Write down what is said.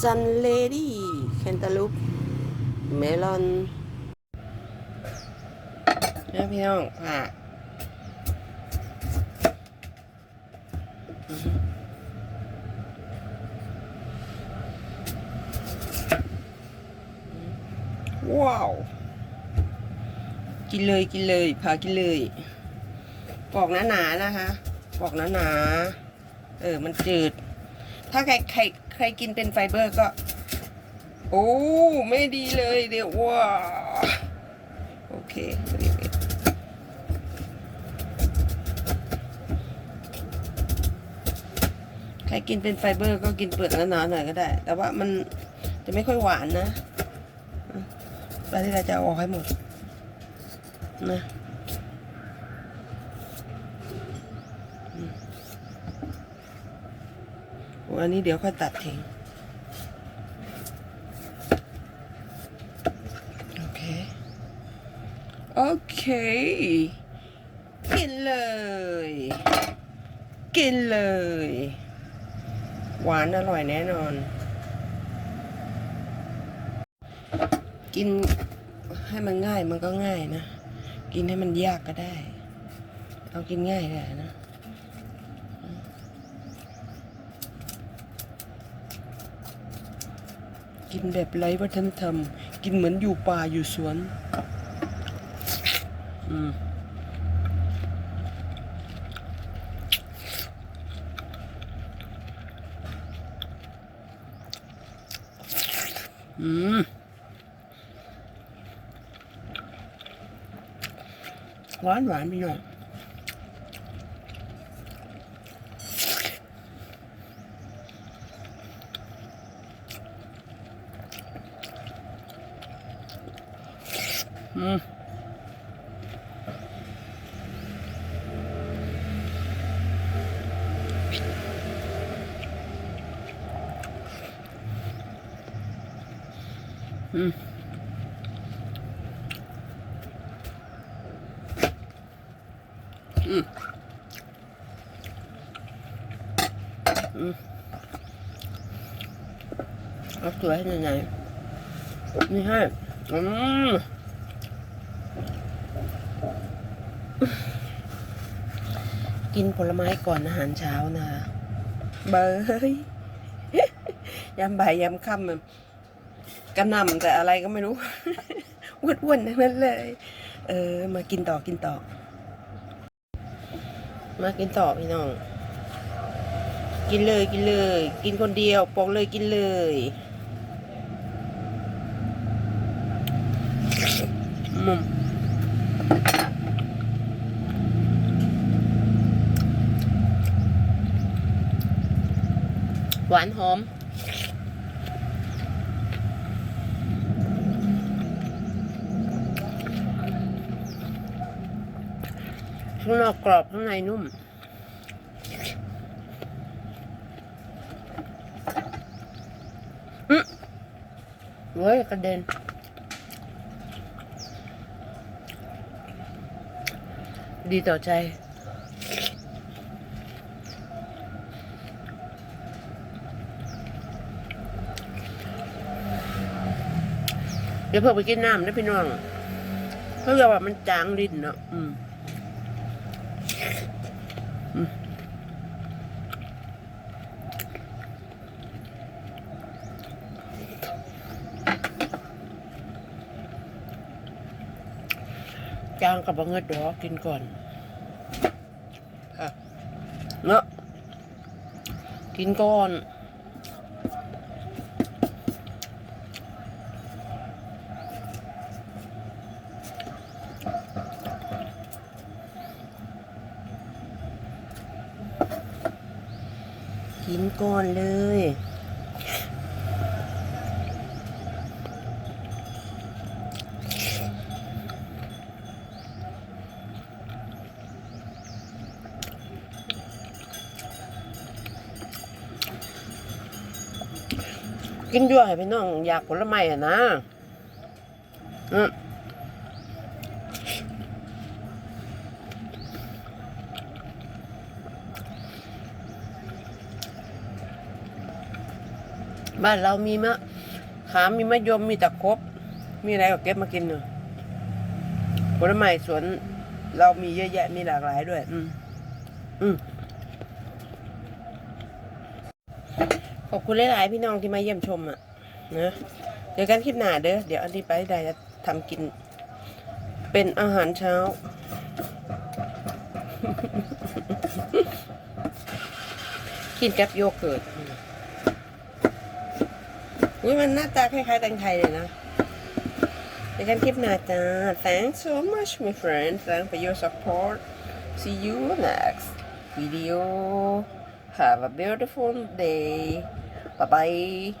ซันเลดี้แคนตาลูปเมลอนนะพี่น้องค่ะว้าว กินเลยกินเลยพากินเลยปอกหนาๆนะคะ ปอกหนาๆเออ มันจืด ถ้าใครใคร ใครกินเป็นไฟเบอร์ก็ โอ้ ไม่ดีเลยเดี๋ยวว้าโอเคใครกินเป็นไฟเบอร์ก็กินเปลือกหนาๆหน่อยก็ได้ แต่ว่ามันจะไม่ค่อยหวานนะตอนที่เราจะออกให้หมดนะอืมโอันนี้เดี๋ยวค่อยตัดทิ้งโอเค โอเค กินเลย กินเลย หวานอร่อยแน่นอน กินให้มันง่ายมันก็ง่ายนะ กินให้มันยากก็ได้ เอากินง่ายแหละนะ กินแบบไร้วัฒนธรรม กินเหมือนอยู่ป่าอยู่สวน อืมอืมหวานหวานพี่น้อ อืมอืมอืมอืมเอาตัวให้ยังไงนี่ให้อืม กินผลไม้ก่อนอาหารเช้านะคะเบยยามบ่ายยามค่ำมันกระนำแต่อะไรก็ไม่รู้อ้วนๆทั้งนั้นเลย เออ มากินต่อกินต่อ มากินต่อพี่น้อง กินเลยกินเลย กินคนเดียวปอกเลยกินเลยมุม วานหอม ข้างนอกกรอบข้างในนุ่ม อืมเว้ยกระเด็นดีต่อใจ เดี๋ยวเพิ่งไปกินน้ำนะพี่น้องเพราะว่ามันจางลิ้นเนาะอืมจางกับบะเงิดดอกกินก่อนเนาะกินก่อน กินก่อนเลย กินด้วยพี่น้องอยากผลไม้อะนะอืม บ้านเรามีมะขามมีมะยมมีตะครบมีอะไรก็เก็บมากินเนอะผลไม้สวนเรามีเยอะแยะมีหลากหลายด้วย อืมอืมขอบคุณหลายๆพี่น้องที่มาเยี่ยมชมอะนะเดี๋ยวกันคลิปหน้าเด้อเดี๋ยวอันนี้ไปได้จะทำกิน เป็นอาหารเช้า กินกับโยเกิร์ต อืมอุ้ยมันหน้าตาคล้าย ๆ แตงไทยเลยนะเดี๋ยวกันคลิปหน้าจ้า thanks so much my friend thanks for your support see you next video have a beautiful day bye bye